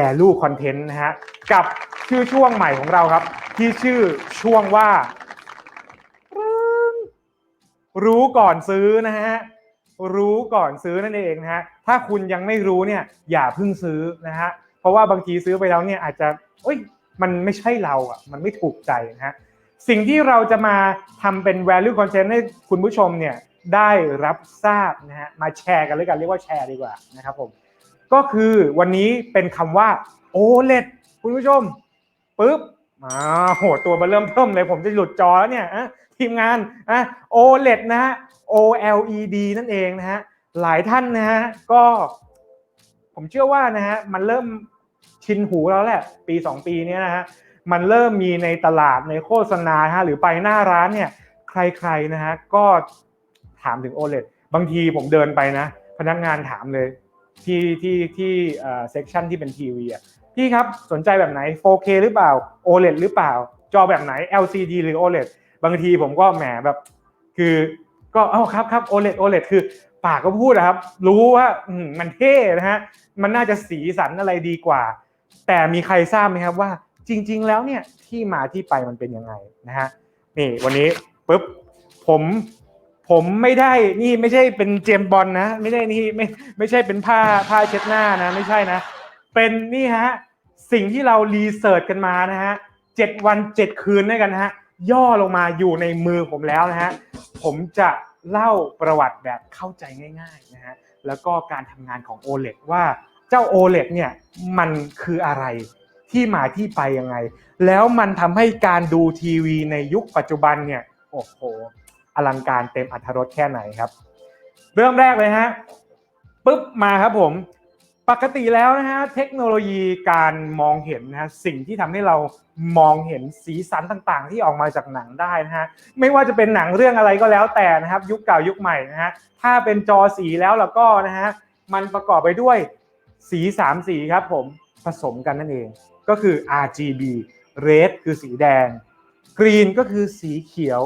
value content นะฮะกับชื่อช่วงใหม่ของเราครับ ที่ชื่อช่วงว่า รู้ก่อนซื้อนะฮะรู้ก่อนซื้อนั่นเองนะฮะถ้าคุณยังไม่รู้เนี่ยอย่าเพิ่งซื้อนะฮะเพราะว่าบางทีซื้อไปแล้วเนี่ยอาจจะเอ้ยมันไม่ใช่เราอะมันไม่ถูกใจนะฮะสิ่งที่เราจะมาทำเป็น value content ให้คุณผู้ชมเนี่ยได้รับทราบนะฮะมาแชร์กันเลยกันเรียกว่าแชร์ดีกว่านะครับผม ก็คือวันนี้เป็นคำว่า OLED คุณผู้ชมปึ๊บมาโหตัวมาเริ่มเพิ่มเลย ผมจะหลุดจอแล้วเนี่ยทีมงานอะ OLED นะฮะ OLED นั่นเองนะฮะหลายท่านนะฮะก็ ผมเชื่อว่านะฮะมันเริ่มชินหูแล้วแหละ ปี 2 ปีนี้นะฮะมันเริ่มมีในตลาดในโฆษณาฮะหรือไปหน้าร้านเนี่ยใครๆนะฮะก็ถามถึง OLED บางทีผมเดินไปนะ พนักงานถามเลย ที่ที่ที่เอ่อเซกชันที่เป็นทีวีอะพี่ครับสนใจแบบไหน 4K หรือเปล่า OLED หรือเปล่า จอแบบไหน LCD หรือ OLED บางทีผมก็แหมแบบ คือก็เอ้าครับครับ OLED OLED คือปากก็พูดนะครับ รู้ว่ามมันเท่นะฮะมันน่าจะสีสันอะไรดีกว่า แต่มีใครทราบไหมครับว่าจริง ๆ แล้วเนี่ยที่มาที่ไปมันเป็นยังไงนะฮะนี่วันนี้ปุ๊บผม ผมไม่ได้นี่ไม่ใช่เป็นเจมบอลนะ ไม่ได้นี่ไม่ไม่ใช่เป็นผ้าผ้าเช็ดหน้านะ ไม่ใช่นะ เป็นนี่ฮะสิ่งที่เรารีเสิร์ชกันมานะฮะเจ็ดวันเจ็ดคืนด้วยกันฮะย่อลงมาอยู่ในมือผมแล้วนะฮะผมจะเล่าประวัติแบบเข้าใจง่ายๆนะฮะแล้วก็การทำงานของ OLED ว่าเจ้า OLED เนี่ยมันคืออะไรที่มาที่ไปยังไง แล้วมันทำให้การดูทีวีในยุคปัจจุบันเนี่ยโอ้โห ลังการเต็มอัธรสแค่ไหนครับ เริ่มแรกเลยฮะปุ๊บมาครับผม ปกติแล้วนะฮะเทคโนโลยีการมองเห็นนะฮะสิ่งที่ทำให้เรามองเห็นสีสันต่างๆ ที่ออกมาจากหนังได้นะฮะไม่ว่าจะเป็นหนังเรื่องอะไรก็แล้วแต่นะครับ ยุคเก่ายุคใหม่นะฮะถ้าเป็นจอสีแล้วแล้วก็นะฮะมันประกอบไปด้วยสีสามสีครับผมผสมกันนั่นเองก็คือ RGB red คือสีแดง green ก็คือสีเขียว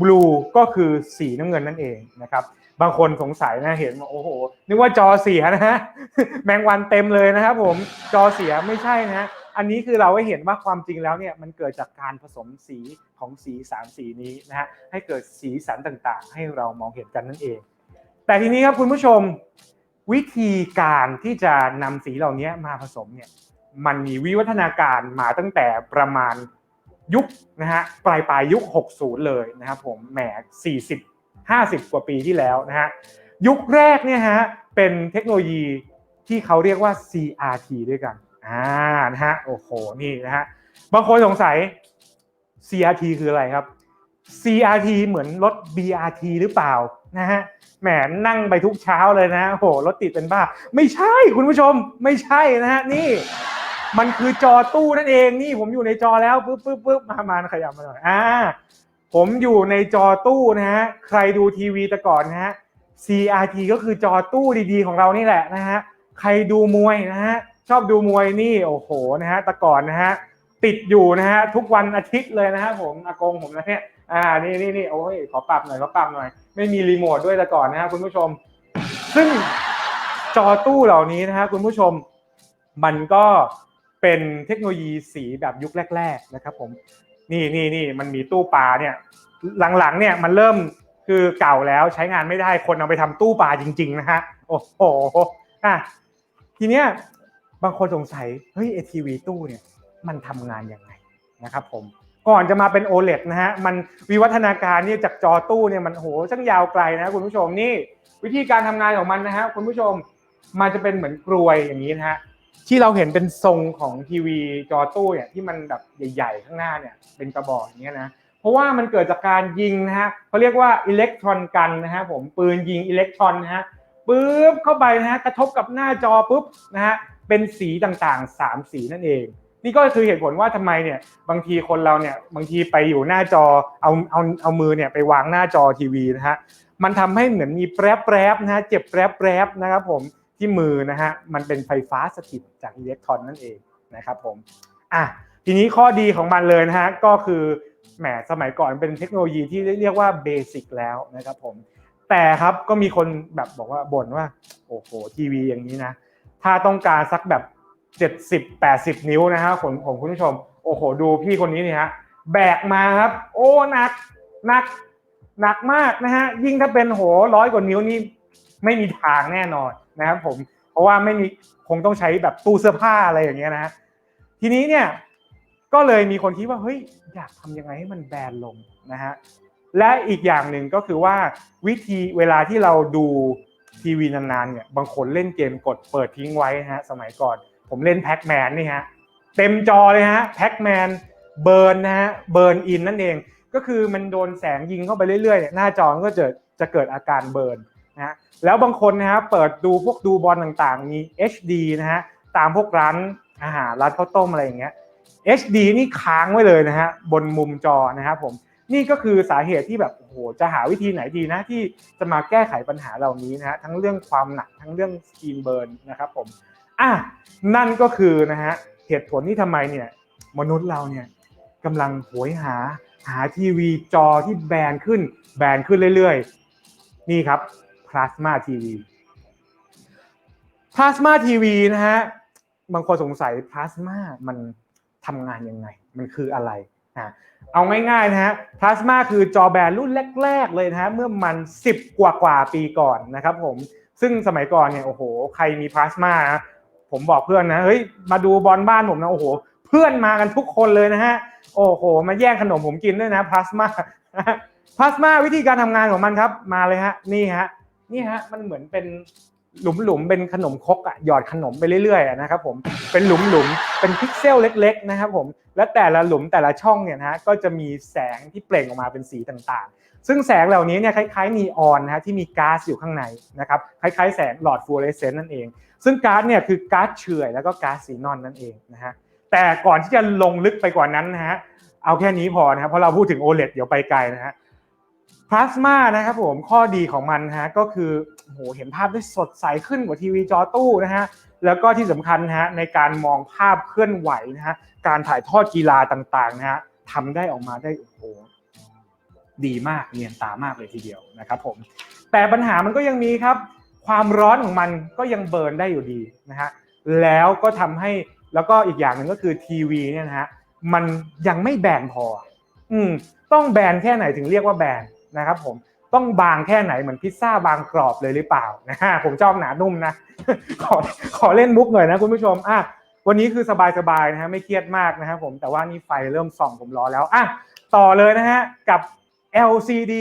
blue ก็คือสีน้ำเงินนั่นเองนะครับ บางคนสงสัยนะเห็นว่าโอ้โหนึกว่าจอเสียนะฮะแมงวันเต็มเลยนะครับผมจอเสียไม่ใช่นะฮะอันนี้คือเราให้เห็นว่าความจริงแล้วเนี่ยมันเกิดจากการผสมสีของสีสามสีนี้นะฮะให้เกิดสีสันต่างๆ ให้เรามองเห็นกันนั่นเอง แต่ทีนี้ครับคุณผู้ชมวิธีการที่จะนำสีเหล่านี้มาผสมเนี่ยมันมีวิวัฒนาการมาตั้งแต่ประมาณ ยุคนะฮะปลายปลายยุค 60 เลยนะครับผมแหม 40 50 กว่าปีที่แล้วนะฮะยุคแรกเนี่ยฮะเป็นเทคโนโลยีที่เขาเรียกว่า CRT ด้วยกันอ่านะฮะโอ้โหนี่นะฮะบางคนสงสัย CRT คืออะไรครับ CRT เหมือนรถ BRT หรือเปล่านะฮะแหมนั่งไปทุกเช้าเลยนะโอ้โหรถติดเป็นบ้า ไม่ใช่คุณผู้ชมไม่ใช่นะฮะนี่ มันคือจอตู้นั่นเองนี่ผมอยู่ในจอแล้วปึ๊บปึ๊บปึ๊บมามาขยับมาหน่อยอ่าผมอยู่ในจอตู้นะฮะใครดูทีวีแต่ก่อนนะฮะ CRT ก็คือจอตู้ดีๆ ของเรานี่แหละนะฮะใครดูมวยนะฮะชอบดูมวยนี่โอ้โหนะฮะแต่ก่อนนะฮะติดอยู่นะฮะทุกวันอาทิตย์เลยนะฮะผมอากงผมนะเนี่ยอ่านี่นี่นี่โอ้ยขอปรับหน่อยขอปรับหน่อย ไม่มีรีโมทด้วยแต่ก่อนนะฮะคุณผู้ชม ซึ่งจอตู้เหล่านี้นะฮะคุณผู้ชมมันก็ เป็นเทคโนโลยีสีแบบยุคแรก ๆนะครับผมนี่นี่นี่มันมีตู้ปลาเนี่ยหลังๆเนี่ยมันเริ่มคือเก่าแล้วใช้งานไม่ได้คนเอาไปทำตู้ปลาจริง ๆ นะฮะโอ้โหอะทีเนี้ยบางคนสงสัยเฮ้ยไอทีวีตู้เนี่ยมันทำงานยังไงนะครับผมก่อนจะมาเป็น OLED นะฮะมันวิวัฒนาการเนี่ยจากจอตู้เนี่ยมันโหช่างยาวไกลนะคุณผู้ชมนี่วิธีการทำงานของมันนะฮะคุณผู้ชมมันจะเป็นเหมือนกลวยอย่างนี้นะฮะ ที่เราเห็นเป็นทรงของทีวีจอตู้เนี่ยที่มันแบบใหญ่ ๆ ข้างหน้าเนี่ยเป็นกระบอกอย่างเงี้ยนะเพราะว่ามันเกิดจากการยิงนะฮะเขาเรียกว่าอิเล็กทรอนกันนะฮะผมปืนยิงอิเล็กทรอนนะฮะปึ๊บเข้าไปนะฮะกระทบกับหน้าจอปุ๊บนะฮะเป็นสีต่างๆ 3 สีนั่นเอง นี่ก็คือเหตุผลว่าทำไมเนี่ยบางทีคนเราเนี่ยบางทีไปอยู่หน้าจอเอาเอาเอามือเนี่ยไปวางหน้าจอทีวีนะฮะมันทำให้เหมือนมีแปรแปรบนะฮะเจ็บแปรแปรบนะครับผม ที่มือนะฮะมันเป็นไฟฟ้าสถิตจากอิเล็กตรอนนั่นเองนะครับผมอะทีนี้ข้อดีของมันเลยนะฮะก็คือแหมสมัยก่อนเป็นเทคโนโลยีที่เรียกว่าเบสิกแล้วนะครับผมแต่ครับก็มีคนแบบบอกว่าบ่นว่าโอ้โหทีวีอย่างนี้นะถ้าต้องการสักแบบ 70 80 นิ้วนะฮะของของคุณผู้ชม โอ้โห ดูพี่คนนี้นี่ฮะแบกมาครับ โอ้หนักหนักหนักมากนะฮะยิ่งถ้าเป็นโหร้อยกว่านิ้วนี่ไม่มีทางแน่นอน นะครับผมเพราะว่าไม่มีคงต้องใช้แบบตู้เสื้อผ้าอะไรอย่างเงี้ยนะทีนี้เนี่ยก็เลยมีคนคิดว่าเฮ้ยอยากทำยังไงให้มันแบนลงนะฮะและอีกอย่างหนึ่งก็คือว่าวิธีเวลาที่เราดูทีวีนานๆเนี่ยบางคนเล่นเกมกดเปิดทิ้งไว้นะฮะสมัยก่อน ผมเล่นแพ็กแมนนี่ฮะเต็มจอเลยฮะแพ็กแมนเบิร์นนะฮะเบิร์นอินนั่นเอง ก็คือมันโดนแสงยิงเข้าไปเรื่อยๆเนี่ยหน้าจอก็จะจะเกิดอาการเบิร์นนะฮะ แล้วบางคนนะฮะเปิดดูพวกดูบอลต่างๆ มี HD นะฮะตามพวกร้านอาหารร้านข้าวต้มอะไรอย่างเงี้ย HD นี่ค้างไว้เลยนะฮะบนมุมจอนะครับผมนี่ก็คือสาเหตุที่แบบโอ้โหจะหาวิธีไหนดีนะที่จะมาแก้ไขปัญหาเหล่านี้นะฮะทั้งเรื่องความหนักทั้งเรื่องสกรีนเบิร์นนะครับผมอะนั่นก็คือนะฮะเหตุผลที่ทำไมเนี่ยมนุษย์เราเนี่ยกำลังโหยหาหาทีวีจอที่แบนขึ้นแบนขึ้นเรื่อยๆ นี่ครับ พลาสมาทีวีพลาสมาทีวีนะฮะบางคนสงสัยพลาสมามันทำงานยังไง มันคืออะไรนะเอาง่ายๆนะฮะพลาสมาคือจอแบนรุ่นแรก ๆ เลยนะฮะเมื่อมัน 10 กว่ากว่าปีก่อนนะครับผมซึ่งสมัยก่อนเนี่ยโอ้โห ใครมีพลาสมาผมบอกเพื่อนนะเฮ้ยมาดูบอลบ้านผมนะโอ้โห เพื่อนมากันทุกคนเลยนะฮะโอ้โห มาแย่งขนมผมกินด้วยนะพลาสมาพลาสมาวิธีการทำงานของมันครับมาเลยฮะนี่ฮะ นี่ฮะมันเหมือนเป็นหลุมๆเป็นขนมครกอะหยอดขนมไปเรื่อยๆนะครับผมเป็นหลุมๆเป็นพิกเซลเล็ก ๆ นะครับผมและแต่ละหลุมแต่ละช่องเนี่ยนะฮะก็จะมีแสงที่เปล่งออกมาเป็นสีต่างๆ ซึ่งแสงเหล่านี้เนี่ยคล้ายๆนีออนนะฮะที่มีก๊าซอยู่ข้างในนะครับคล้ายๆแสงหลอดฟลูออเรสเซนต์นั่นเอง ซึ่งก๊าซเนี่ยคือก๊าซเฉื่อยแล้วก็ก๊าซซีนอนนั่นเองนะฮะแต่ก่อนที่จะลงลึกไปกว่านั้นนะฮะเอาแค่นี้พอนะครับเพราะเราพูดถึง OLED เดี๋ยวไปไกลนะฮะ พลาสมานะครับผมข้อดีของมันฮะก็คือโหเห็นภาพได้สดใสขึ้นกว่าทีวีจอตู้นะฮะแล้วก็ที่สำคัญฮะในการมองภาพเคลื่อนไหวนะฮะการถ่ายทอดกีฬาต่างๆนะฮะทำได้ออกมาได้โอ้โหดีมากเนียนตามากเลยทีเดียวนะครับผมแต่ปัญหามันก็ยังมีครับ ความร้อนของมันก็ยังเบิร์นได้อยู่ดีนะฮะแล้วก็ทำให้แล้วก็อีกอย่างหนึ่งก็คือทีวีเนี่ยนะฮะมันยังไม่แบนพอ อืมต้องแบนแค่ไหนถึงเรียกว่าแบน นะครับผมต้องบางแค่ไหนเหมือนพิซซ่าบางกรอบเลยหรือเปล่านะฮะผมชอบหนานุ่มนะขอขอเล่นมุกหน่อยนะคุณผู้ชมอะวันนี้คือสบายๆนะฮะไม่เครียดมากนะครับผมแต่ว่านี่ไฟเริ่มส่องผมรอแล้วอะต่อเลยนะฮะกับ LCD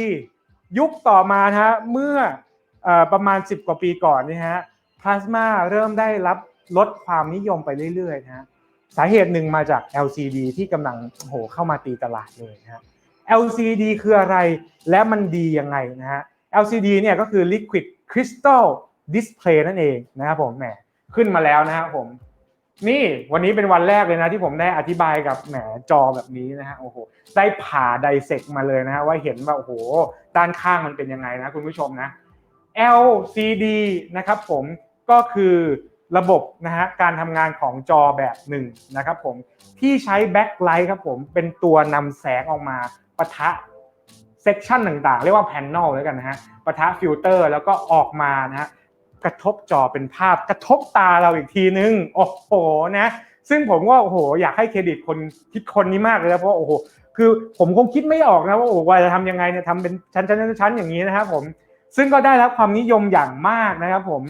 ยุคต่อมานะฮะเมื่ออประมาณ 10 กว่าปีก่อนนี่ฮะพลาสมาเริ่มได้รับลดความนิยมไปเรื่อยๆนะฮะสาเหตุหนึ่งมาจาก LCD ที่กำลังโอ้โหเข้ามาตีตลาดเลยนะฮะ LCD คืออะไรและมันดียังไงนะฮะ LCD เนี่ยก็คือ Liquid Crystal Display นั่นเองนะครับผมแหมขึ้นมาแล้วนะครับผม นี่วันนี้เป็นวันแรกเลยนะที่ผมได้อธิบายกับแหมจอแบบนี้นะฮะโอ้โหได้ผ่าไดเซกมาเลยนะฮะว่าเห็นว่าโอ้โหด้านข้างมันเป็นยังไงนะคุณผู้ชมนะ LCD นะครับผมก็คือระบบนะฮะการทำงานของจอแบบหนึ่งนะครับผมที่ใช้แบ็คไลท์ครับผมเป็นตัวนำแสงออกมา ปะทะเซกชันต่างๆ เรียกว่าแพนนลแล้วกันนะฮะปะทะฟิลเตอร์แล้วก็ออกมานะฮะกระทบจอเป็นภาพกระทบตาเราอีกทีนึง โอ้โหนะ ซึ่งผมว่าโอ้โหอยากให้เครดิตคนคิดคนนี้มากเลยนะเพราะโอ้โหคือผมคงคิดไม่ออกนะว่าโอ้ว่าจะทำยังไงเนี่ยทำเป็นชั้นๆๆอย่างนี้นะครับผมซึ่งก็ได้รับความนิยมอย่างมากนะครับผม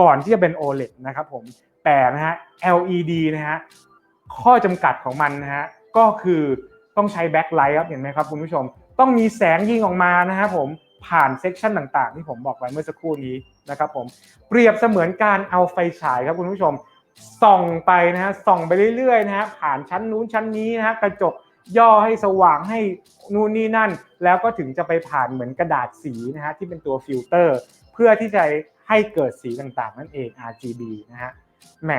ก่อนที่จะเป็น OLED นะครับผมแต่นะฮะ LED นะฮะข้อจำกัดของมันนะฮะก็คือ ต้องใช้แบ็คไลท์ครับเห็นไหมครับคุณผู้ชม ต้องมีแสงยิงออกมานะครับผมผ่านเซกชันต่างๆ ที่ผมบอกไว้เมื่อสักครู่นี้นะครับผมเปรียบเสมือนการเอาไฟฉายครับคุณผู้ชมส่องไปนะฮะส่องไปเรื่อยๆนะฮะผ่านชั้นนู้นชั้นนี้นะฮะกระจกย่อให้สว่างให้นู่นนี่นั่น แล้วก็ถึงจะไปผ่านเหมือนกระดาษสีนะฮะที่เป็นตัวฟิลเตอร์ เพื่อที่จะให้เกิดสีต่างๆ นั่นเอง RGB นะฮะแหม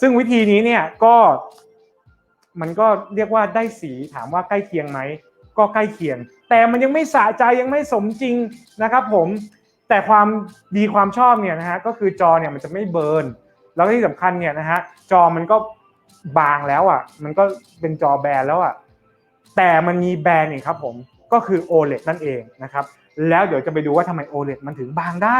ซึ่งวิธีนี้เนี่ยก็ มันก็เรียกว่าได้สีถามว่าใกล้เคียงไหมก็ใกล้เคียง แต่มันยังไม่สะใจยังไม่สมจริงนะครับผมแต่ความดีความชอบเนี่ยนะฮะก็คือจอเนี่ยมันจะไม่เบิร์นแล้วที่สำคัญเนี่ยนะฮะจอมันก็บางแล้วอะมันก็เป็นจอแบนแล้วอะแต่มันมีแบรนด์อีกครับผมก็คือ OLED นั่นเองนะครับแล้วเดี๋ยวจะไปดูว่าทำไม OLED มันถึงบางได้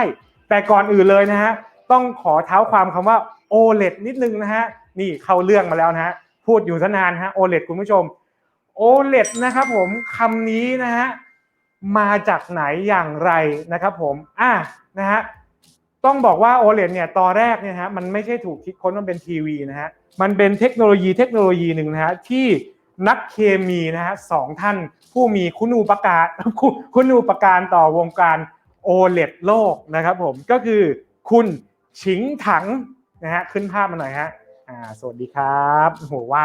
แต่ก่อนอื่นเลยนะฮะต้องขอเท้าความคำว่า OLED นิดนึงนะฮะนี่เข้าเรื่องมาแล้วนะฮะ พูดอยู่ซะนานฮะ OLED คุณผู้ชม OLED นะครับผมคำนี้นะฮะมาจากไหนอย่างไรนะครับผมอะนะฮะต้องบอกว่า OLED เนี่ยตอนแรกเนี่ยฮะมันไม่ใช่ถูกคิดค้นมันเป็นทีวีนะฮะมันเป็นเทคโนโลยีเทคโนโลยีหนึ่งนะฮะที่นักเคมีนะฮะสองท่านผู้มีคุณูปการคุณูปการต่อวงการ OLED โลกนะครับผมก็คือคุณฉิงถังนะฮะขึ้นภาพมาหน่อยฮะ อ่าสวัสดีครับโหไหว้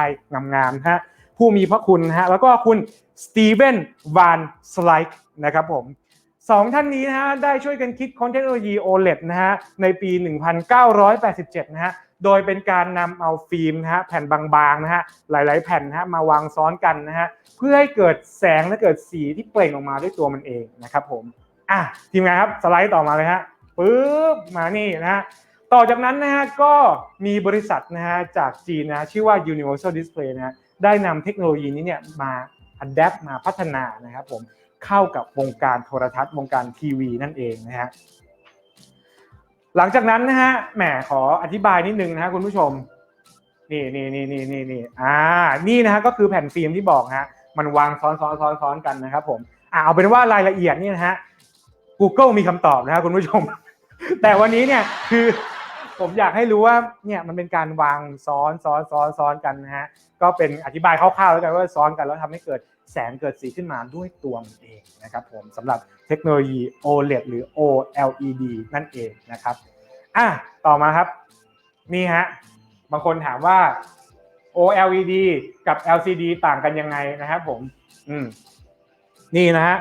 งามๆฮะผู้มีพระคุณฮะแล้วก็คุณสตีเวนวานสไลค์นะครับผมสองท่านนี้นะฮะได้ช่วยกันคิดค้นเทคโนโลยี OLED นะฮะในปี 1987 นะฮะโดยเป็นการนำเอาฟิล์มนะฮะแผ่นบางๆนะฮะหลาย ๆ แผ่นนะฮะมาวางซ้อนกันนะฮะเพื่อให้เกิดแสงและเกิดสีที่เปล่งออกมาด้วยตัวมันเองนะครับผมอะทีมงานครับสไลด์ต่อมาเลยฮะปึ๊บมานี่นะฮะ ต่อจากนั้นนะฮะก็มีบริษัทนะฮะจากจีนนะชื่อว่า Universal Display นะฮะได้นำเทคโนโลยีนี้เนี่ยมา adapt มาพัฒนานะครับผมเข้ากับวงการโทรทัศน์วงการทีวีนั่นเองนะฮะหลังจากนั้นนะฮะแหมขออธิบายนิดนึงนะฮะคุณผู้ชมนี่นี่นี่นี่นี่นี่อ่านี่นะฮะก็คือแผ่นฟิล์มที่บอกฮะมันวางซ้อนซ้อนซ้อนซ้อนกันนะครับผมอ่าเอาเป็นว่ารายละเอียดนี่นะฮะ Google มีคำตอบนะครับคุณผู้ชม แต่วันนี้เนี่ยคือ ผมอยากให้รู้ว่าเนี่ยมันเป็นการวางซ้อนซ้อนซ้อนซ้อนกันนะฮะก็เป็นอธิบายคร่าวๆแล้วกันว่าซ้อนกันแล้วทำให้เกิดแสงเกิดสีขึ้นมาด้วยตัวมันเองนะครับผมสำหรับเทคโนโลยี OLED หรือ OLED นั่นเองนะครับอะต่อมาครับนี่ฮะบางคนถามว่า OLED กับ LCD ต่างกันยังไงนะครับผมอืมนี่นะฮะ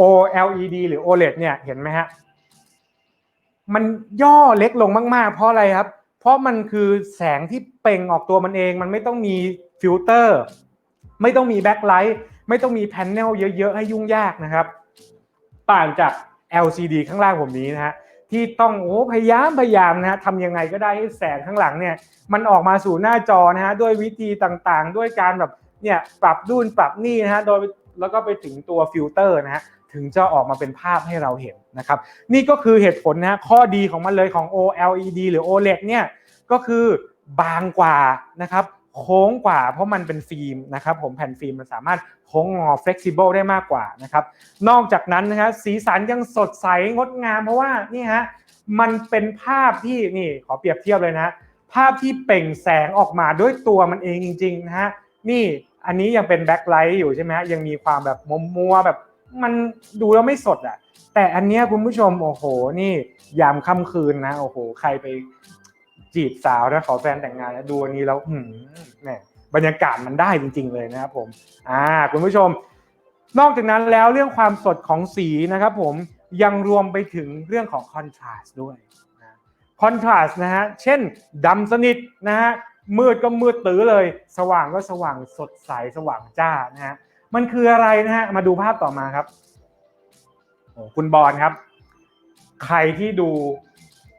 OLED หรือ OLED เนี่ยเห็นไหมฮะ มันย่อเล็กลงมาก ๆ เพราะอะไรครับ เพราะมันคือแสงที่เปล่งออกตัวมันเอง มันไม่ต้องมีฟิลเตอร์ ไม่ต้องมีแบ็คไลท์ไม่ต้องมีแพนเนลเยอะ ๆ ให้ยุ่งยากนะครับต่างจาก LCD ข้างล่างผมนี้นะฮะที่ต้องโอ้พยายามพยายามนะฮะทำยังไงก็ได้ให้แสงข้างหลังเนี่ยมันออกมาสู่หน้าจอนะฮะด้วยวิธีต่างๆ ด้วยการแบบเนี่ยปรับดูนปรับนี่นะฮะโดยแล้วก็ไปถึงตัวฟิลเตอร์นะฮะ ถึงจะออกมาเป็นภาพให้เราเห็นนะครับ นี่ก็คือเหตุผลนะฮะข้อดีของมันเลยของ OLED หรือ OLED เนี่ยก็คือบางกว่านะครับโค้งกว่าเพราะมันเป็นฟิล์มนะครับผมแผ่นฟิล์มมันสามารถโค้งงอ flexible ได้มากกว่านะครับนอกจากนั้นนะฮะสีสันยังสดใสงดงาม เพราะว่านี่ฮะมันเป็นภาพที่นี่ขอเปรียบเทียบเลยนะ ภาพที่เปล่งแสงออกมาด้วยตัวมันเองจริงๆนะฮะนี่อันนี้ยังเป็นแบ็คไลท์อยู่ใช่ไหมฮะยังมีความแบบมัวมัวๆแบบ มันดูแล้วไม่สดอะ แต่อันเนี้ยคุณผู้ชมโอ้โห นี่ยามค่ำคืนนะโอ้โห ใครไปจีบสาวนะขอแฟนแต่งงานนะดูอันนี้แล้วหืมแหมบรรยากาศมันได้จริง ๆ เลยนะครับผมอ่าคุณผู้ชม นอกจากนั้นแล้วเรื่องความสดของสีนะครับผมยังรวมไปถึงเรื่องของคอนทราสต์ด้วยคอนทราสต์นะฮะเช่นดำสนิทนะฮะมืดก็มืดตื้อเลย สว่างก็สว่างสดใสสว่างจ้านะฮะ มันคืออะไรนะฮะ มาดูภาพต่อมาครับคุณบอลครับ ใครที่ดู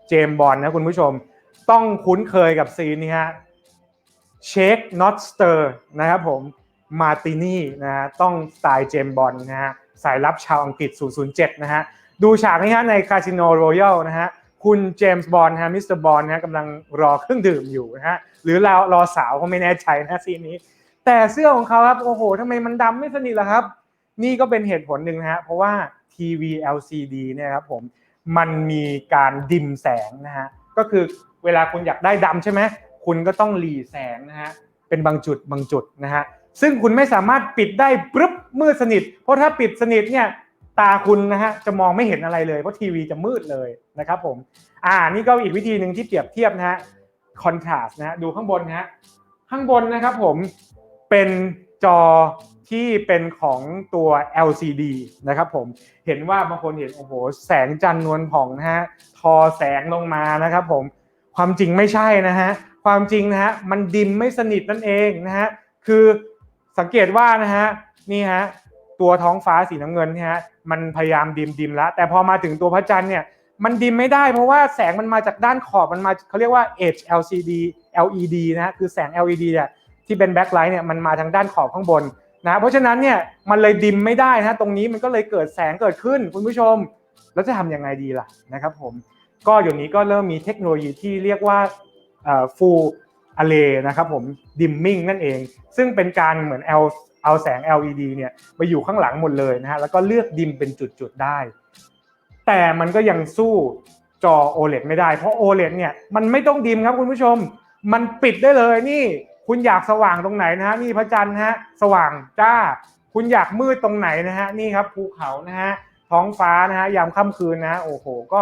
เจมส์บอลนะคุณผู้ชม ต้องคุ้นเคยกับซีนนี้ฮะเชคน็อตสเตอร์นะครับผมมาตินี่นะฮะต้องสไตล์เจมส์บอลนะฮะสายลับชาวอังกฤษ 007 นะฮะ ดูฉากนี้ฮะในคาสิโนโรยัลนะฮะคุณเจมส์บอลฮะมิสเตอร์บอลนะฮะกำลังรอเครื่องดื่มอยู่นะฮะหรือรอรอสาวก็ไม่แน่ใจนะซีนนี้ แต่เสื้อของเขาครับโอ้โหทำไมมันดำไม่สนิทล่ะครับ นี่ก็เป็นเหตุผลหนึ่งนะฮะเพราะว่าทีวี LCD เนี่ยครับผมมันมีการดิมแสงนะฮะก็คือเวลาคุณอยากได้ดำใช่ไหมคุณก็ต้องหลีแสงนะฮะเป็นบางจุดบางจุดนะฮะซึ่งคุณไม่สามารถปิดได้ปึ๊บมืดสนิท เพราะถ้าปิดสนิทเนี่ยตาคุณนะฮะจะมองไม่เห็นอะไรเลยเพราะทีวีจะมืดเลยนะครับผมอ่านี่ก็อีกวิธีหนึ่งที่เปรียบเทียบนะฮะคอนทราสต์นะฮะดูข้างบนนะฮะข้างบนนะครับผม เป็นจอที่เป็นของตัว LCD นะครับผมเห็นว่าบางคนเห็นโอ้โหแสงจันทร์นวลผ่องนะฮะทอแสงลงมานะครับผมความจริงไม่ใช่นะฮะความจริงนะฮะมันดิมไม่สนิทนั่นเองนะฮะคือสังเกตว่านะฮะนี่ฮะตัวท้องฟ้าสีน้ำเงินนี่ยฮะมันพยายามดิมดิมแล้วแต่พอมาถึงตัวพระจันทร์เนี่ยมันดิมไม่ได้เพราะว่าแสงมันมาจากด้านขอบมันมาเขาเรียกว่า edge LCD LED นะฮะคือแสง LED เนี่ย ที่เป็นแบ็คไลท์เนี่ยมันมาทางด้านขอบข้างบนนะเพราะฉะนั้นเนี่ยมันเลยดิมไม่ได้นะตรงนี้มันก็เลยเกิดแสงเกิดขึ้นคุณผู้ชม แล้วจะทำยังไงดีล่ะนะครับผมก็อยู่นี้ก็เริ่มมีเทคโนโลยีที่เรียกว่า full array นะครับผม dimming นั่นเอง ซึ่งเป็นการเหมือนเอาเอาแสง LED เนี่ยไปอยู่ข้างหลังหมดเลยนะฮะแล้วก็เลือกดิมเป็นจุดๆได้ แต่มันก็ยังสู้จอ OLED ไม่ได้ เพราะ OLED เนี่ยมันไม่ต้องดิมครับคุณผู้ชม มันปิดได้เลยนี่ คุณอยากสว่างตรงไหนนะฮะนี่พระจันทร์ฮะสว่างจ้า คุณอยากมืดตรงไหนนะฮะนี่ครับภูเขานะฮะท้องฟ้านะฮะยามค่ำคืนนะฮะโอ้โห ก็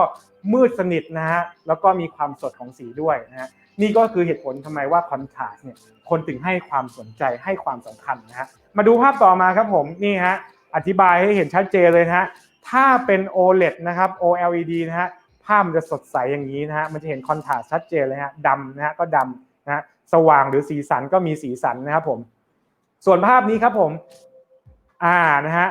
มืดสนิทนะฮะแล้วก็มีความสดของสีด้วยนะฮะนี่ก็คือเหตุผลทำไมว่าคอนทราสเนี่ยคนถึงให้ความสนใจให้ความสำคัญนะฮะมาดูภาพต่อมาครับผมนี่ฮะอธิบายให้เห็นชัดเจนเลยนะฮะถ้าเป็น OLED นะครับ OLED นะฮะภาพมันจะสดใสอย่างนี้นะฮะมันจะเห็นคอนทราสชัดเจนเลยฮะดำนะฮะก็ดำนะฮะ สว่างหรือสีสันก็มีสีสันนะครับผม ส่วนภาพนี้ครับผม อ่านะฮะ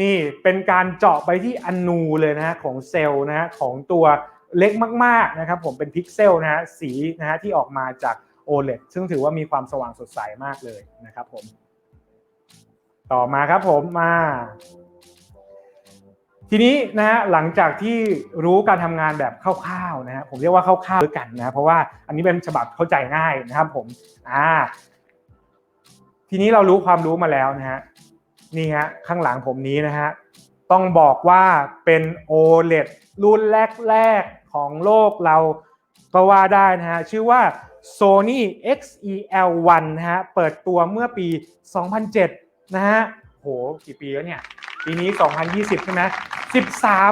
นี่เป็นการเจาะไปที่อนูเลยนะฮะของเซลล์นะฮะของตัวเล็กมากๆนะครับผมเป็นพิกเซลนะฮะสีนะฮะที่ออกมาจาก OLED ซึ่งถือว่ามีความสว่างสดใสมากเลยนะครับผม ต่อมาครับผมมา ทีนี้นะฮะหลังจากที่รู้การทำงานแบบคร่าวๆนะฮะผมเรียกว่าคร่าวๆด้วยกันนะเพราะว่าอันนี้เป็นฉบับเข้าใจง่ายนะครับผมอ่าทีนี้เรารู้ความรู้มาแล้วนะฮะนี่ฮะข้างหลังผมนี้นะฮะต้องบอกว่าเป็น OLED รุ่นแรกๆของโลกเราก็ว่าได้นะฮะชื่อว่า Sony XEL1 นะฮะเปิดตัวเมื่อปี 2007 นะฮะโหกี่ปีแล้วเนี่ย ปีนี้ 2020 ใช่ไหม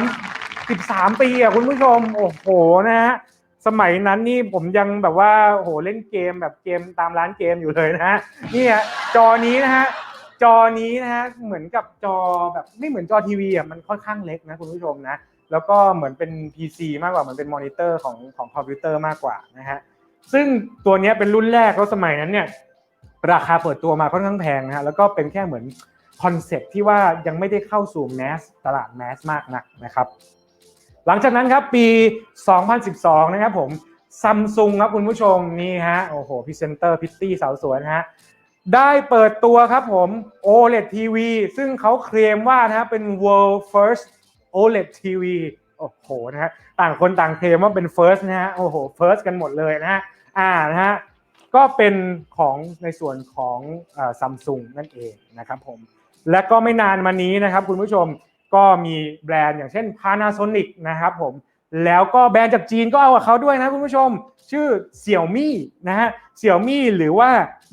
13 13 ปีอะคุณผู้ชม โอ้โหนะฮะสมัยนั้นนี่ผมยังแบบว่าโอ้โหเล่นเกมแบบเกมตามร้านเกมอยู่เลยนะฮะนี่ฮะจอนี้นะฮะจอนี้นะฮะเหมือนกับจอแบบไม่เหมือนจอทีวีอะมันค่อนข้างเล็กนะคุณผู้ชมนะแล้วก็เหมือนเป็น PC มากกว่าเหมือนเป็นมอนิเตอร์ของของคอมพิวเตอร์มากกว่านะฮะซึ่งตัวนี้เป็นรุ่นแรกแล้วสมัยนั้นเนี่ยราคาเปิดตัวมาค่อนข้างแพงนะฮะแล้วก็เป็นแค่เหมือน คอนเซปที่ว่ายังไม่ได้เข้าสู่แมสตลาดแมสมากนักนะครับ หลังจากนั้นครับปี 2012 นะครับผมซัมซุงครับคุณผู้ชมนี่ฮะโอ้โหพรีเซนเตอร์พิตตี้สาวสวยนะฮะได้เปิดตัวครับผม OLED TV ซึ่งเขาเคลมว่านะฮะเป็น world first OLED TV โอ้โหนะฮะต่างคนต่างเคลมว่าเป็น first นะฮะโอ้โห first กันหมดเลยนะฮะอ่านะฮะก็เป็นของในส่วนของซัมซุงนั่นเองนะครับผม และก็ไม่นานมานี้นะครับคุณผู้ชมก็มีแบรนด์อย่างเช่น Panasonic นะครับผมแล้วก็แบรนด์จากจีนก็เอากับเขาด้วยนะคุณผู้ชม ชื่อเสี่ยวมี่นะฮะเสี่ยวมี่หรือว่า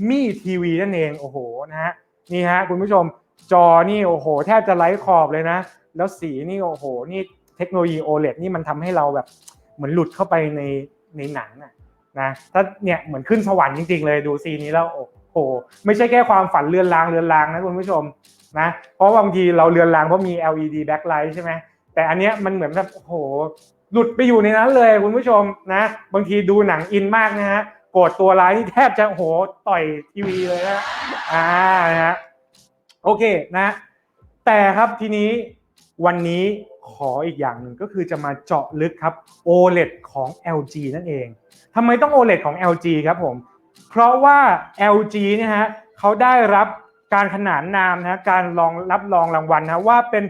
มี่ทีวีนั่นเองโอ้โหนะฮะนี่ฮะคุณผู้ชมจอนี่โอ้โห แทบจะไร้ขอบเลยนะ แล้วสีนี่โอ้โห นี่เทคโนโลยี OLED นี่มันทำให้เราแบบเหมือนหลุดเข้าไปในในหนังอะนะถ้าเนี่ยเหมือนขึ้นสวรรค์จริงๆเลยดูซีนี้แล้วโอ้โห ไม่ใช่แค่ความฝันเรือนรางเรือนรางนะคุณผู้ชม นะเพราะบางทีเราเรือนรางเพราะมี LED backlight ใช่ไหมแต่อันเนี้ยมันเหมือนแบบโอ้โหหลุดไปอยู่ในนั้นเลยคุณผู้ชมนะ บางทีดูหนังอินมากนะฮะโกรธตัวร้ายที่แทบจะโอ้โหต่อยทีวีเลยนะอ่านะฮะโอเคนะ แต่ครับทีนี้วันนี้ขออีกอย่างหนึ่งก็คือจะมาเจาะลึกครับ OLED ของ LG นั่นเองทำไมต้อง OLED ของ LG ครับผม เพราะว่า LG เนี่ยฮะเขาได้รับ การขนานนามนะการรองรับรองรางวัลนะว่าเป็น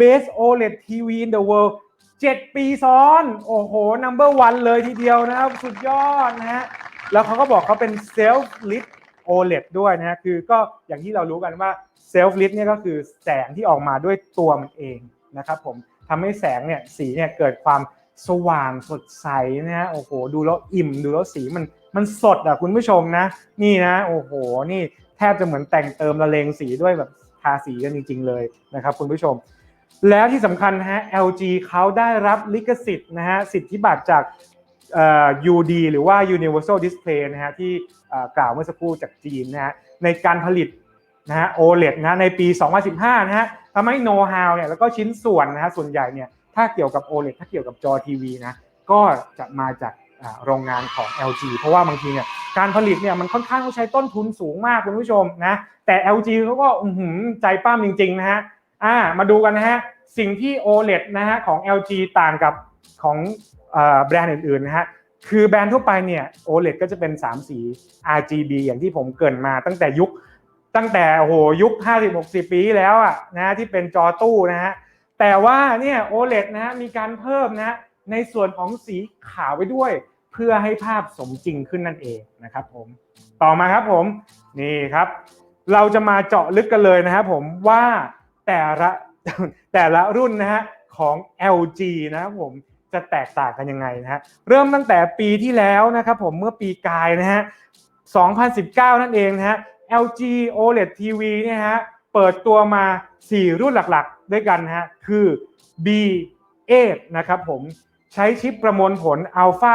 Best OLED TV in the world 7 ปีซ้อน โอ้โห number one เลยทีเดียวนะครับ สุดยอดนะฮะแล้วเขาก็บอกเขาเป็น self lit OLED ด้วยนะฮะคือก็อย่างที่เรารู้กันว่า self lit เนี่ยก็คือแสงที่ออกมาด้วยตัวมันเองนะครับผมทำให้แสงเนี่ยสีเนี่ยเกิดความสว่างสดใสนะฮะโอ้โห ดูแล้วอิ่มดูแล้วสีมันมันสดอะคุณผู้ชมนะ นี่นะ โอ้โห นี่ แทบจะเหมือนแต่งเติมละเลงสีด้วยแบบทาสีกันจริง ๆ เลยนะครับคุณผู้ชม แล้วที่สำคัญฮะ LG เขาได้รับลิขสิทธิ์นะฮะสิทธิบัตรจากเอ่อ UD หรือว่า Universal Display นะฮะที่กล่าวเมื่อสักครู่จากจีนนะฮะในการผลิตนะฮะ OLED นะในปี 2015 นะฮะทำให้โน้ตฮาวเนี่ยแล้วก็ชิ้นส่วนนะฮะส่วนใหญ่เนี่ยถ้าเกี่ยวกับ OLED ถ้าเกี่ยวกับจอทีวีนะก็จะมาจากโรงงานของ LG เพราะว่าบางทีเนี่ย การผลิตเนี่ยมันค่อนข้างต้องใช้ต้นทุนสูงมากคุณผู้ชมนะแต่ LG เขาก็หือใจป้ามจริงๆนะฮะอ่ามาดูกันนะฮะสิ่งที่ OLED นะฮะของ LG ต่างกับของแบรนด์อื่นๆนะฮะคือแบรนด์ทั่วไปเนี่ย OLED ก็จะเป็น 3 สี RGB อย่างที่ผมเกินมาตั้งแต่ยุคตั้งแต่โอ้โหยุค 50-60 ปีที่แล้วอะนะที่เป็นจอตู้นะฮะแต่ว่าเนี่ย OLED นะฮะมีการเพิ่มนะฮะในส่วนของสีขาวไว้ด้วย เพื่อให้ภาพสมจริงขึ้นนั่นเองนะครับผมต่อมาครับผมนี่ครับ เราจะมาเจาะลึกกันเลยนะครับผมว่าแต่ละแต่ละรุ่นนะฮะของ LG นะครับผมจะแตกต่างกันยังไงนะฮะเริ่มตั้งแต่ปีที่แล้วนะครับผมเมื่อปีกายนะฮะ2019 นั่นเองนะฮะ LG OLED TV เนี่ยฮะเปิดตัวมา 4 รุ่นหลักๆ ด้วยกันนะฮะคือ B8 นะครับผม ใช้ชิปประมวลผล Alpha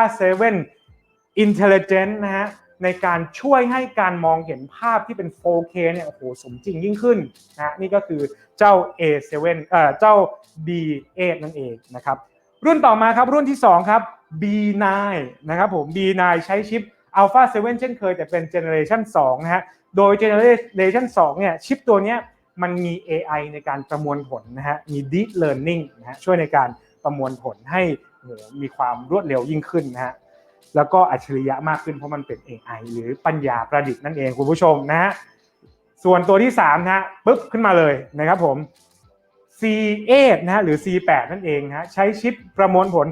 7 Intelligent นะฮะในการช่วยให้การมองเห็นภาพที่เป็น 4K เนี่ยโอ้โหสมจริงยิ่งขึ้นนะฮะนี่ก็คือเจ้า A7 เอ่อเจ้า B8 นั่นเองนะครับรุ่นต่อมาครับรุ่นที่ 2 ครับ B9 นะครับผม B9 ใช้ชิป Alpha 7 เช่นเคยแต่เป็น Generation 2นะฮะโดย Generation 2เนี่ยชิปตัวเนี้ยมันมี AI ในการประมวลผลนะฮะมี Deep Learning นะฮะช่วยในการประมวลผลให้ มีความรวดเร็วยิ่งขึ้นนะฮะแล้วก็อัจฉริยะมากขึ้นเพราะมันเป็น AI หรือปัญญาประดิษฐ์นั่นเองคุณผู้ชมนะฮะส่วนตัวที่3นะฮะปึ๊บขึ้นมาเลยนะครับผม C8 นะฮะหรือ C8 นั่นเองนะฮะใช้ชิปประมวลผล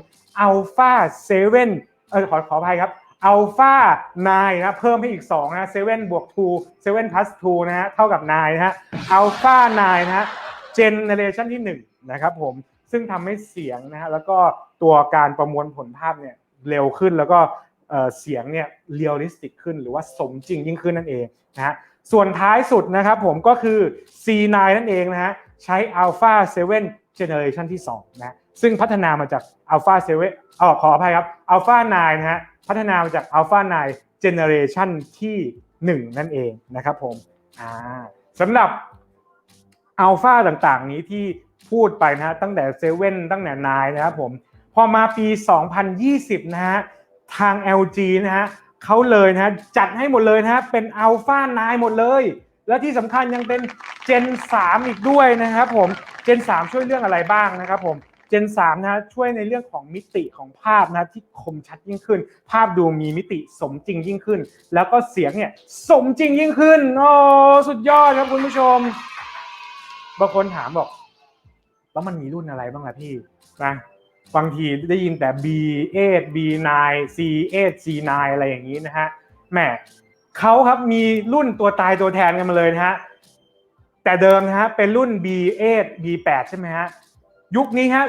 Alpha 7เออขอขออภัยครับ Alpha 9นะเพิ่มให้อีก2นะ7บวก2 7 plus 2นะฮะเท่ากับ9นะฮะ Alpha 9นะฮะ Generation ที่1นะครับผมซึ่งทำให้เสียงนะฮะแล้วก็ ตัวการประมวลผลภาพเนี่ยเร็วขึ้นแล้วก็เสียงเนี่ยเรียลลิสติกขึ้นหรือว่าสมจริงยิ่งขึ้นนั่นเองนะฮะส่วนท้ายสุดนะครับผมก็คือ C9 นั่นเองนะฮะใช้ Alpha 7 Generation ที่2นะซึ่งพัฒนามาจาก Alpha 7อ๋อขออภัยครับ Alpha 9นะฮะพัฒนามาจาก Alpha 9 Generation ที่ 1 นั่นเองนะครับผมอ่าสำหรับ Alpha ต่างๆ นี้ที่พูดไปนะฮะตั้งแต่7ตั้งแต่9นะครับผม อมาปี 2020 นะฮะ ทาง LG นะฮะเขาเลยนะะจัดให้หมดเลยนะฮะเป็น Alpha 9หมดเลย และที่สำคัญยังเป็น Gen 3อีกด้วยนะครับผม Gen 3ช่วยเรื่องอะไรบ้างนะครับผม Gen 3นะฮะช่วยในเรื่องของมิติของภาพนะที่คมชัดยิ่งขึ้น ภาพดูมีมิติสมจริงยิ่งขึ้น แล้วก็เสียงเนี่ยสมจริงยิ่งขึ้นโอ้สุดยอดครับคุณผู้ชมบางคนถามบอกแล้วมันมีรุ่นอะไรบ้างล่ะพี่นะ บางทีได้ยินแต่ B8 B9 C8 C9 อะไรอย่างนี้นะฮะแหมเขาครับมีรุ่นตัวตายตัวแทนกันมาเลยนะฮะแต่เดิมนะฮะเป็นรุ่น B8 B8 ใช่ไหมฮะยุคนี้ฮะ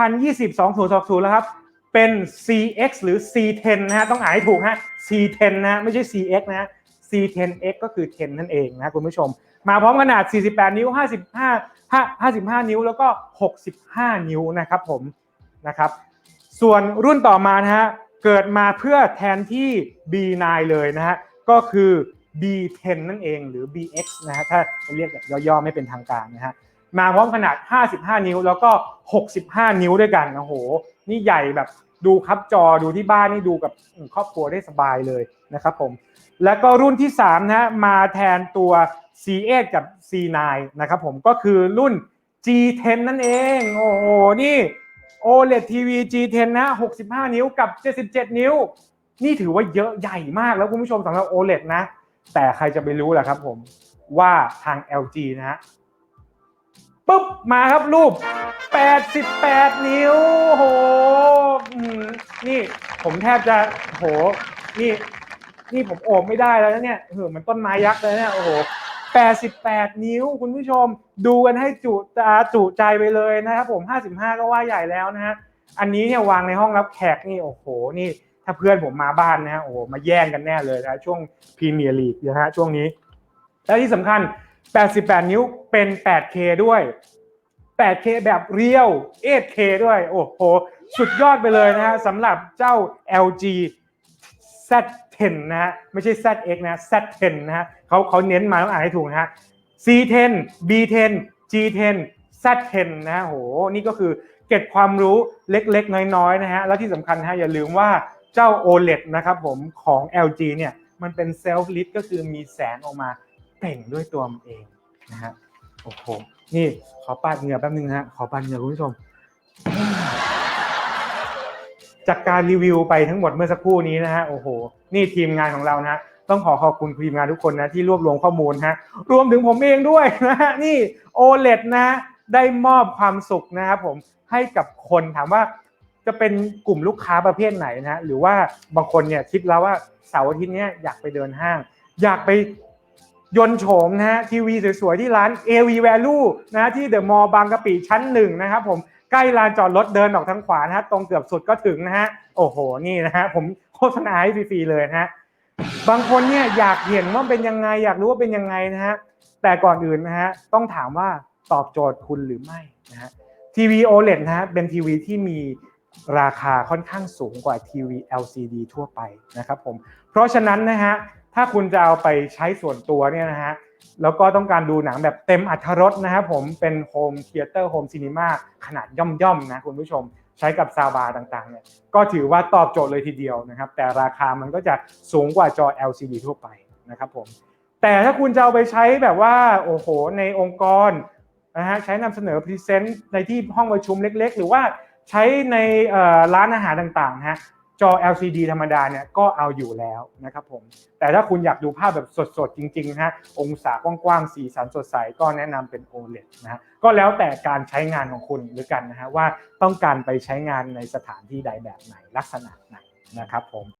2020 2020 แล้วครับ เป็น CX หรือ C10 นะฮะต้องอ่านให้ถูกฮะ C10 นะฮะไม่ใช่ CX นะฮะ C10X ก็คือ 10 นั่นเองนะคุณผู้ชม มาพร้อมขนาด 48 นิ้ว 55 55 นิ้ว แล้วก็ 65 นิ้วนะครับผม นะครับ ส่วนรุ่นต่อมานะฮะเกิดมาเพื่อแทนที่ B9 เลยนะฮะก็คือ B10 นั่นเองหรือ BX นะฮะถ้าเรียกแบบย่อๆไม่เป็นทางการนะฮะมาพร้อมขนาด 55 นิ้วแล้วก็ 65 นิ้วด้วยกันโอ้โห นี่ใหญ่แบบดูครับจอดูที่บ้านนี่ดูกับครอบครัวได้สบายเลยนะครับผม แล้วก็รุ่นที่3นะฮะมาแทนตัว C8 กับ C9 นะครับผมก็คือรุ่น G10 นั่นเอง โอ้โห นี่ OLED TV G10 นะ 65 นิ้วกับ 77 นิ้ว นี่ถือว่าเยอะใหญ่มากแล้วคุณผู้ชมสำหรับ OLED นะ แต่ใครจะไปรู้ล่ะครับผมว่าทาง LG นะฮะปุ๊บ มาครับรูป 88 นิ้วโหนี่ผมแทบจะโหนี่ นี่ผมโอบไม่ได้แล้วเนี่ยเออมันต้นไม้ยักษ์เลยเนี่ยโอ้โห 88 นิ้วคุณผู้ชม ดูกันให้จุตาจุใจไปเลยนะครับผม 55 ก็ว่าใหญ่แล้วนะฮะอันนี้เนี่ยวางในห้องรับแขกนี่โอ้โหนี่ถ้าเพื่อนผมมาบ้านนะฮะโอ้โหมาแย่งกันแน่เลยนะช่วงพรีเมียร์ลีกนะฮะช่วงนี้ และที่สำคัญ 88 นิ้วเป็น 8K ด้วย 8K แบบเรียว 8K ด้วย โอ้โห สุดยอดไปเลยนะฮะสำหรับเจ้า LG Z Z10 นะฮะไม่ใช่ ZX นะ Z10 นะฮะเขาเขาเน้นมาต้องอ่านให้ถูกนะฮะ C10 B10 G10 Z10 นะฮะโหนี่ก็คือเก็บความรู้เล็กๆ น้อยๆนะฮะแล้วที่สำคัญฮะอย่าลืมว่าเจ้า OLED นะครับผมของ LG เนี่ยมันเป็น self lit ก็คือมีแสงออกมาเปล่งด้วยตัวมันเองนะฮะโอ้โหนี่ขอปาดเหงื่อแป๊บนึงนะฮะขอปาดเหงื่อคุณผู้ชม จากการรีวิวไปทั้งหมดเมื่อสักครู่นี้นะฮะโอ้โห นี่ทีมงานของเรานะฮะต้องขอขอบคุณทีมงานทุกคนนะที่รวบรวมข้อมูลฮะรวมถึงผมเองด้วยนะฮะนี่ OLED นะฮะได้มอบความสุขนะครับผมให้กับคนถามว่าจะเป็นกลุ่มลูกค้าประเภทไหนนะหรือว่าบางคนเนี่ยคิดแล้วว่าเสาร์อาทิตย์เนี้ยอยากไปเดินห้าง อยากไปยนโฉมนะฮะทีวีสวยๆ ที่ร้าน AV Value นะฮะที่เดอะมอลล์บางกะปิชั้นหนึ่งนะครับผม ใกล้ลานจอดรถเดินออกทางขวานะฮะตรงเกือบสุดก็ถึงนะฮะโอ้โหนี่นะฮะผมโฆษณาให้ฟรีๆเลยนะฮะบางคนเนี่ยอยากเห็นว่าเป็นยังไงอยากรู้ว่าเป็นยังไงนะฮะแต่ก่อนอื่นนะฮะต้องถามว่าตอบโจทย์คุณหรือไม่นะฮะทีวี OLED นะฮะเป็นทีวีที่มีราคาค่อนข้างสูงกว่าทีวี LCD ทั่วไปนะครับผมเพราะฉะนั้นนะฮะถ้าคุณจะเอาไปใช้ส่วนตัวเนี่ยนะฮะ แล้วก็ต้องการดูหนังแบบเต็มอัธรสนะครับผมเป็นโฮมเทเตอร์โฮมซีนีมาขนาดย่อมๆนะคุณผู้ชมใช้กับซาวบาร์ต่างๆเนี่ยก็ถือว่าตอบโจทย์เลยทีเดียวนะครับ แต่ราคามันก็จะสูงกว่าจอ LCD ทั่วไปนะครับผมแต่ถ้าคุณจะเอาไปใช้แบบว่าโอ้โหในองค์กรนะฮะใช้นำเสนอพรีเซนต์ในที่ห้องประชุมเล็ก ๆ หรือว่าใช้ในร้านอาหารต่างๆฮะ จอ LCD ธรรมดาเนี่ยก็เอาอยู่แล้วนะครับผม แต่ถ้าคุณอยากดูภาพแบบสดๆ จริงๆนะฮะองศากว้างๆ สีสันสดใส ก็แนะนำเป็น OLED นะฮะก็แล้วแต่การใช้งานของคุณหรือกันนะฮะว่าต้องการไปใช้งานในสถานที่ใดแบบไหนลักษณะไหนนะครับผม